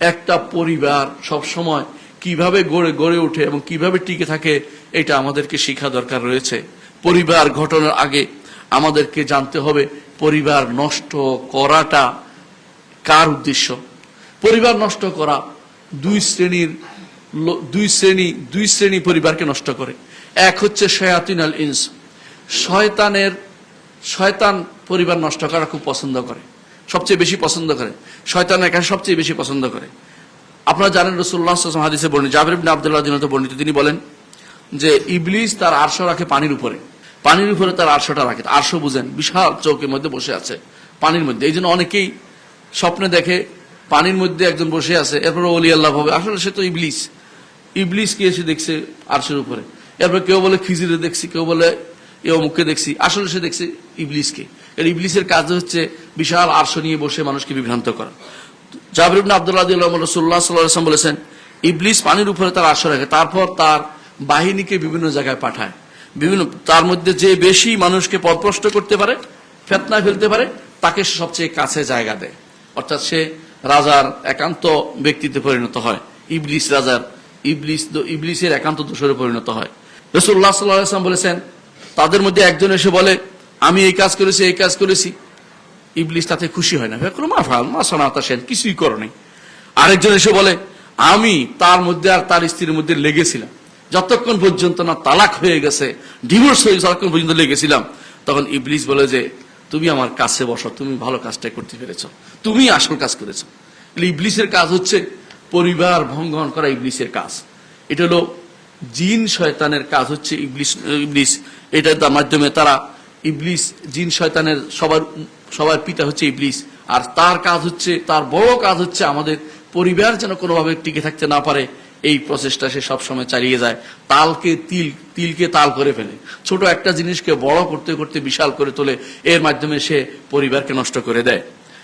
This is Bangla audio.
একটা পরিবার সব সময় কীভাবে গড়ে গড়ে ওঠে এবং কীভাবে টিকে থাকে, এটা আমাদেরকে শিক্ষা দরকার রয়েছে। পরিবার ঘটনার আগে আমাদেরকে জানতে হবে পরিবার নষ্ট করাটা কার উদ্দেশ্য? পরিবার নষ্ট করা দুই শ্রেণির দুই শ্রেণি দুই শ্রেণি পরিবারকে নষ্ট করে। এক হচ্ছে শয়াতিন আল ইনস। শয়তানের, শয়তান পরিবার নষ্ট করা খুব পছন্দ করে। সবচেয়ে বেশি পছন্দ করে। শয়তান একা সবচেয়ে বেশি পছন্দ করে। আপনারা জানেন রসুল্লাহ হাদিসে বর্ণিত, জাবির আব্দুল্লাহ দিনত বর্ণিত, তিনি বলেন যে, ইবলিস তার আরশ রাখে পানির উপরে। পানির উপরে তার আরশটা রাখে। আরশ বুঝেন, বিশাল চৌকের মধ্যে বসে আছে, পানির মধ্যে। এই জন্য অনেকেই স্বপ্নে দেখে পানির মধ্যে একজন বসে আছে, এরপর অলি আল্লাহ হবে। আসলে সে তো ইবলিস। ইবলিস কে এসে দেখছে আরশের উপরে? এরপর কেউ বলে খিজিরে দেখছি, কেউ বলে, এ অমুককে দেখছি। আসলে সে দেখছে ইবলিসকে। এর ইবলিসের কাজ হচ্ছে বিশাল আরশ নিয়ে বসে মানুষকে বিভ্রান্ত করা। জাবির ইবনে আব্দুল্লাহ রসুল্লাহ সাল্লাম বলেছেন, ইবলিস পানির উপরে তার আশা রাখে, তারপর তার বাহিনীকে বিভিন্ন জায়গায় পাঠায়। বিভিন্ন, তার মধ্যে যে বেশি মানুষকে পদভ্রষ্ট করতে পারে, ফেতনা ফেলতে পারে, তাকে সবচেয়ে কাছে জায়গা দেয়। অর্থাৎ সে রাজার একান্ত ব্যক্তিতে পরিণত হয়। ইবলিস রাজার, ইবলিস ইবলিসের একান্ত দোষরে পরিণত হয়। রসুল্লাহ সাল্লাম বলেছেন, তাদের মধ্যে একজন এসে বলে, আমি এই কাজ করেছি, এই কাজ করেছি। ইবলিস তাতে খুশি হয় না। কোনো মা ফাল, মা সনাতা সেন, কিছুই করো নাই। আরেকজন এসে বলে, আমি তার মধ্যে আর তার স্ত্রীর মধ্যে লেগেছিলাম। যতক্ষণ পর্যন্ত না তালাক হয়ে গেছে ডিভোর্স হয়ে ততক্ষণ পর্যন্ত লেগেছিলাম। তখন ইবলিস বলে যে, তুমি আমার কাছে বসো, তুমি ভালো কাজটা করতে পেরেছ। তুমি আসল কাজ করেছ। ইবলিসের কাজ হচ্ছে পরিবার ভঙ্গন করা ইবলিসের কাজ। এটা হলো জিন শয়তানের কাজ হচ্ছে ইবলিস ইবলিস। এটার মাধ্যমে তারা ইবলিস, জিন শয়তানের সবার সবার পিতা হচ্ছে ইবলিস। আর তার কাজ হচ্ছে, তার বড় কাজ হচ্ছে আমাদের পরিবার যেন কোনোভাবে টিকে থাকতে না পারে। এই প্রচেষ্টা সে সবসময় চালিয়ে যায়। তালকে তিল, তিলকে তাল করে ফেলে। ছোট একটা জিনিসকে বড় করতে করতে, বিশাল করে তোলে। এর মাধ্যমে সে পরিবারকে নষ্ট করে দেয়।